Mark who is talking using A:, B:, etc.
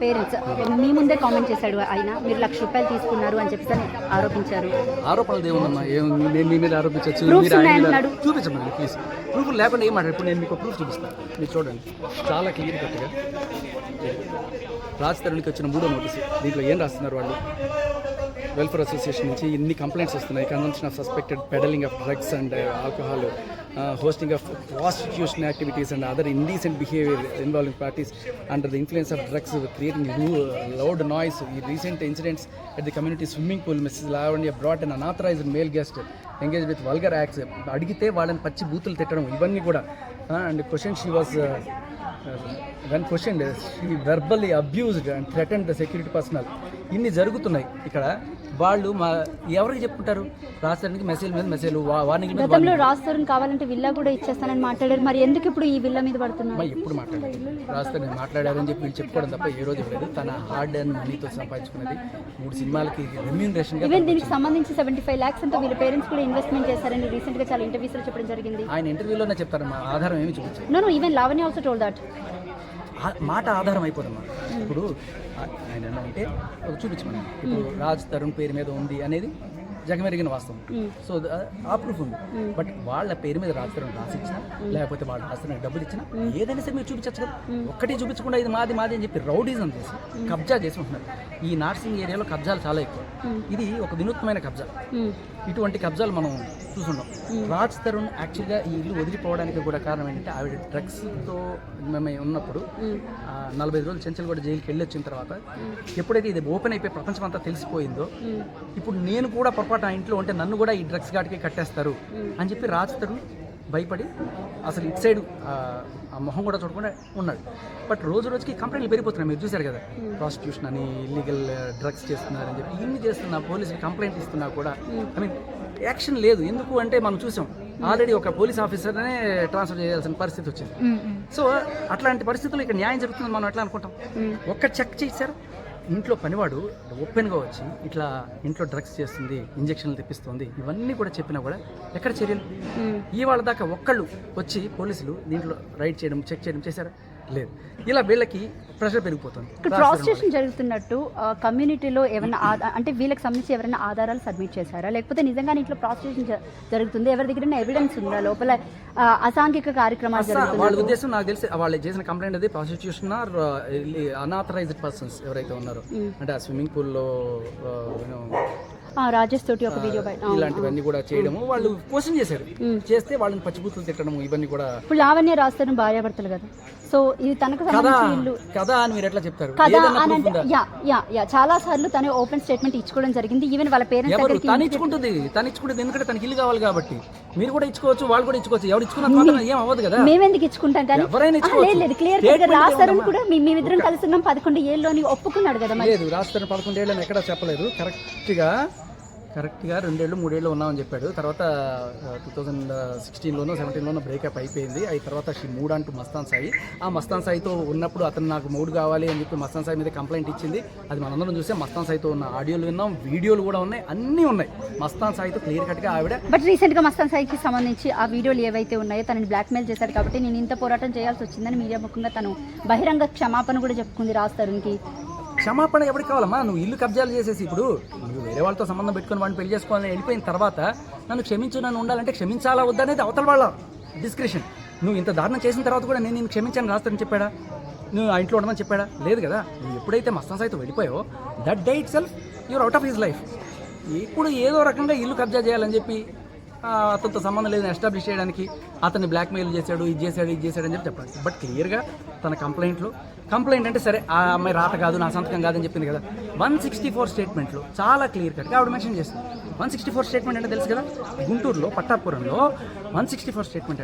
A: Parents. మీ ముందే comment చేశాడు ఆయన. మీరు లక్ష రూపాయలు తీసుకున్నారు అని చెప్పేసి ఆరోపించారు.
B: ఆరోపణలు ఏముందమ్మా? నేను మీ మీద
A: ఉన్నాయన్నాడు.
B: చూపించమని ప్లీజ్ ప్రూఫ్ లేకుండా ఏం మాట్లాడు ఇప్పుడు నేను మీకు ప్రూఫ్ చూపిస్తాను మీరు చూడండి. చాలా క్లియర్ కట్గా రాజ్ తరుణ్కి వచ్చిన మూడో నోటీసు. దీంట్లో ఏం రాస్తున్నారు వాళ్ళు? వెల్ఫేర్ అసోసియేషన్ నుంచి ఇన్ని కంప్లైంట్స్ వస్తున్నాయి. Convention of suspected peddling of drugs and alcohol hosting of prostitution activities and other indecent behaviour involving parties under the influence of drugs creating loud noise ఈ recent incidents at the community swimming pool Mrs Lavanya brought and unauthorised male guest engage with vulgar acts అడిగితే వాళ్ళని పచ్చి బూతులు తిట్టడం ఇవన్నీ కూడా and question she was when question she verbally abused and threaten the security personnel ఇన్ని జరుగుతున్నాయి. ఇక్కడ వాళ్ళు మా ఎవరికి చెప్పుకుంటారు? రాష్ట్రానికి మెసేజ్ మీద మెసేజ్ వార్నింగ్ మీద
A: గతంలో రాస్తారు కావాలంటే విల్లా కూడా ఇచ్చేస్తానని మాట్లాడారు. మరి ఎందుకు ఇప్పుడు ఈ విల్లా మీద పడుతున్నారు?
B: ఎప్పుడు మాట్లాడారు? రాస్తే నేను మాట్లాడారని చెప్పి వీళ్ళు చెప్పుకోవడం తప్ప ఏ రోజు లేదు తన హార్డ్ అండ్ మనీతో సంపాదించుకున్నది మూడు సినిమాలకి రెమ్యూనరేషన్గా
A: ఈవెన్ దీనికి సంబంధించి సెవెంటీ ఫైవ్ ల్యాక్స్ అంతా వీళ్ళ పేరెంట్స్ కూడా ఇన్వెస్ట్మెంట్ చేశారని రీసెంట్గా చాలా ఇంటర్వ్యూస్లో చెప్పడం జరిగింది.
B: ఆయన ఇంటర్వ్యూలోనే చెప్తారు. మా ఆధారం ఏమి చూపించారు
A: no no even Lavanya also told that.
B: మాట ఆధారం అయిపోదమ్మా ఇప్పుడు ఆయన అంటే చూపించమని ఇప్పుడు రాజ్ తరుణ్ పేరు మీద ఉంది అనేది జగమెరిగిన వాస్తవం. సో ఆ ప్రూఫ్ ఉంది. బట్ వాళ్ళ పేరు మీద రాజ్ తరుణ్ రాసి ఇచ్చినా లేకపోతే వాళ్ళు రాసిన డబ్బులు ఇచ్చినా ఏదైనా సరే మీరు చూపించచ్చు కదా. ఒక్కటి చూపించకుండా ఇది మాది మాది అని చెప్పి రౌడీజం చేసి కబ్జా చేసి ఉంటున్నారు. ఈ నార్సింగ్ ఏరియాలో కబ్జాలు చాలా ఎక్కువ. ఇది ఒక వినూత్నమైన కబ్జా. ఇటువంటి కబ్జాలు మనం చూసుంటాం రాజ్ తరుణ్ యాక్చువల్గా ఈ ఇల్లు వదిలిపోవడానికి కూడా కారణం ఏంటంటే ఆవిడ డ్రగ్స్తో మేము. ఉన్నప్పుడు నలభై రోజులు చెంచల్ కూడా జైలుకి వెళ్ళి వచ్చిన తర్వాత ఎప్పుడైతే ఇది ఓపెన్ అయిపోయి ప్రపంచం అంతా తెలిసిపోయిందో ఇప్పుడు నేను కూడా పొరపాటు ఆ ఇంట్లో ఉంటే నన్ను కూడా ఈ డ్రగ్స్ ఘాటికి కట్టేస్తారు అని చెప్పి రాజ్ తరుణ్ భయపడి అసలు ఇటు సైడ్ ఆ మొహం కూడా చూడకుండా ఉన్నాడు. బట్ రోజు రోజుకి కంప్లైంట్లు పెరిగిపోతున్నాయి. మీరు చూశారు కదా ప్రాస్టిట్యూషన్ అని ఇల్లీగల్ డ్రగ్స్ చేస్తున్నారని చెప్పి. ఇన్ని చేస్తున్నా పోలీసులు కంప్లైంట్ ఇస్తున్నా కూడా ఐ మీన్ యాక్షన్ లేదు. ఎందుకు అంటే మనం చూసాం ఆల్రెడీ ఒక పోలీస్ ఆఫీసర్నే ట్రాన్స్ఫర్ చేయాల్సిన పరిస్థితి వచ్చింది. సో అట్లాంటి పరిస్థితుల్లో ఇక్కడ న్యాయం జరుగుతుంది మనం ఎట్లా అనుకుంటాం? ఒక్క చెక్ చేశారు? ఇంట్లో పనివాడు ఓపెన్గా వచ్చి ఇట్లా ఇంట్లో డ్రగ్స్ చేస్తుంది ఇంజక్షన్లు తెప్పిస్తుంది ఇవన్నీ కూడా చెప్పినా కూడా ఎక్కడ చర్యలు? ఇవాళ దాకా ఒక్కళ్ళు వచ్చి పోలీసులు దీంట్లో రైడ్ చేయడం చెక్ చేయడం చేశారా? లేదు. ఇలా వీళ్ళకి ప్రెషర్ పెరిగిపోతుంది.
A: ఇక్కడ ప్రాస్టిట్యూషన్ జరుగుతున్నట్టు కమ్యూనిటీలో ఏమైనా అంటే వీళ్ళకి సంబంధించి ఎవరైనా ఆధారాలు సబ్మిట్ చేశారా? లేకపోతే నిజంగానే ఇంట్లో ప్రాస్టిట్యూషన్ జ- జరుగుతుంది? ఎవరి దగ్గర ఎవిడెన్స్ ఉందా? లోపల అసాంఘిక కార్యక్రమాలు
B: వాళ్ళ ఉద్దేశం నాకు తెలిసి వాళ్ళు చేసిన కంప్లైంట్ అది ప్రాసిక్యూషన్ ఆర్ అనాథరైజ్డ్ పర్సన్స్ ఎవరైతే ఉన్నారో అంటే ఆ స్విమ్మింగ్ పూల్లో
A: రాజేష్ తోటి ఒక వీడియో బయట.
B: ఇలాంటివన్నీ కూడా చేయడము. వాళ్ళు క్వశ్చన్ చేశారు. చేస్తే వాళ్ళని ఇవన్నీ కూడా
A: ఇప్పుడు లావణ్య రాస్తారు భార్యాభర్తలు కదా. సో ఇది తనకు
B: కదా అని మీరు ఎట్లా చెప్తారు?
A: కదా అని అంటే? Yeah yeah yeah. చాలా సార్లు తను ఓపెన్ స్టేట్మెంట్ ఇచ్చుకోవడం జరిగింది. ఈవెన్ వాళ్ళ పేరెంట్స్ దగ్గరికి
B: తను ఇచ్చుకుంటుంది. తను ఇచ్చుకుంటుంది ఎందుకంటే తనకి ఇల్లు కావాలి కాబట్టి. మీరు కూడా ఇచ్చుకోవచ్చు వాళ్ళు కూడా ఇచ్చుకోవచ్చు. ఎవరు ఇచ్చుకున్నంత మాత్రం ఏం అవ్వదు కదా?
A: మేమెందుకు ఇచ్చుకుంటాం కానీ?
B: ఎవరైనా ఇచ్చుకోవచ్చు.
A: లేదు లేదు క్లియర్గా రాస్తారని? కూడా మీ మేమిద్దరం కలిసి ఉన్నాం పదకొండు ఏళ్ళలోని ఒప్పుకున్నాడు కదా
B: లేదు రాష్ట్రం పదకొండేళ్ళని ఎక్కడా చెప్పలేదు. కరెక్ట్గా కరెక్ట్గా రెండేళ్ళు మూడేళ్ళు ఉన్నామని చెప్పాడు. తర్వాత టూ థౌజండ్ సిక్స్టీన్లోనో సెవెంటీన్లోనో బ్రేకప్ అయిపోయింది. అయి తర్వాత షీ మూడ్ అంటూ మస్తాన్ సాయి ఆ మస్తాన్ సాయితో ఉన్నప్పుడు అతను నాకు మూడు కావాలి అని చెప్పి మస్తాన్ సాయి మీద కంప్లైంట్ ఇచ్చింది. అది మనందరం చూస్తే మస్తాన్ సాయితో ఉన్న ఆడియోలు విన్నాం. వీడియోలు కూడా ఉన్నాయి. అన్నీ ఉన్నాయి. మస్తాన్ సాయితో క్లియర్ కట్గా ఆవిడ
A: బట్ రీసెంట్గా మస్తాన్ సాయికి సంబంధించి ఆ వీడియోలు ఏవైతే ఉన్నాయో తనని బ్లాక్మెయిల్ చేశారు కాబట్టి నేను ఇంత పోరాటం చేయాల్సి వచ్చిందని మీడియా ముఖంగా తను బహిరంగ క్షమాపణ కూడా చెప్పుకుంది రాస్తారుకి
B: క్షమాపణ ఎవరికి కావాలమ్మా? నువ్వు ఇల్లు కబ్జాలు చేసేసి ఇప్పుడు నువ్వు వేరే వాళ్ళతో సంబంధం పెట్టుకొని వాడిని పెళ్ళి చేసుకోవాలని వెళ్ళిపోయిన తర్వాత నన్ను క్షమించు నన్ను ఉండాలంటే క్షమించాలా వద్దా అనేది అవతల వాళ్ళ డిస్క్రిప్షన్ నువ్వు ఇంత దారుణం చేసిన తర్వాత కూడా నేను నేను క్షమించాను రాస్తానని చెప్పాడా? నువ్వు ఆ ఇంట్లో ఉండమని చెప్పాడా? లేదు కదా. నువ్వు ఎప్పుడైతే మస్తాన్ సాయితో వెళ్ళిపోయావో that day itself you're out of his life ఇప్పుడు ఏదో రకంగా ఇల్లు కబ్జా చేయాలని చెప్పి అతనితో సంబంధం లేదని ఎస్టాబ్లిష్ చేయడానికి అతన్ని బ్లాక్మెయిల్ చేశాడు ఇది చేశాడు ఇది చేశాడు అని చెప్పి చెప్పాలి బట్ క్లియర్గా తన కంప్లైంట్లో కంప్లైంట్ అంటే సరే ఆ అమ్మాయి రాత కాదు నా సంతకం కాదని చెప్పింది కదా. వన్ సిక్స్టీ ఫోర్ స్టేట్మెంట్లో చాలా క్లియర్ కట్గా ఆవిడ మెన్షన్ చేస్తుంది వన్ సిక్స్టీ ఫోర్ స్టేట్మెంట్ అంటే తెలుసు కదా? గుంటూరులో పట్టాపురంలో వన్ సిక్స్టీ ఫోర్ స్టేట్మెంట్